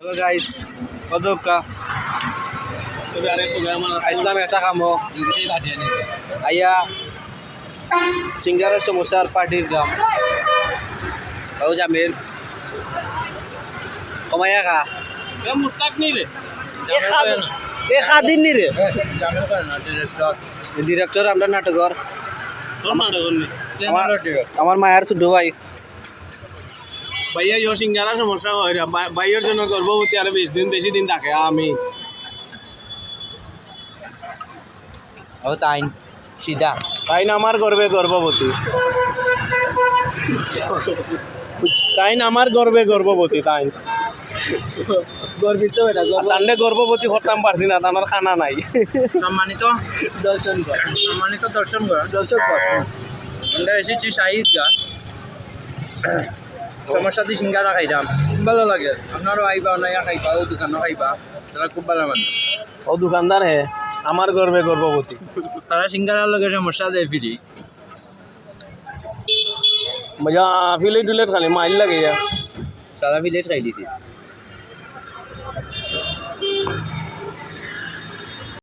Hello guys কদকা আসলাম একটা কামো আইয়া সিঙ্গারের সমস্যার পার্টির গাম ও জামির কমাইয়া খা এ খা দিন নি রে ডিরেক্টর আমরা নাটকর আমার মায়ের ছোট ভাই ভাইয়া ইয় সিঙ্গারা সমস্যা হয় ভাইয়ের জন্য গর্ভবতী আরও বেশি দিন বেশি দিন থাকে। আমি। ও তাই সিধা। তাই না আমার গর্বে গর্ভবতী। তাই না আমার গর্বে গর্ভবতী তাই গর্বিত এটা তাহলে গর্ভবতী হতাম পারছি না তার খানা নাই। সম্মানিত দর্শন কর। সম্মানিত দর্শন কর। দর্শক কর। আমরা এসেছি শাহিদ গা সমস্যা দিয়ে সিঙ্গারা খাইতাম। খুব ভালো লাগে। আপনারও আইবা অনাইয়া খাইবা ও দোকানও খাইবা। তারা খুব ভালো মানুষ। ও দোকানদার হে আমার গর্বে গর্ভবতী। তারা সিঙ্গারার লগে সমস্যা দেয় ফিরি। মজা ফিলেট টুলেট খালি মাইল লাগে তারা ফিলেট খাই দিছি।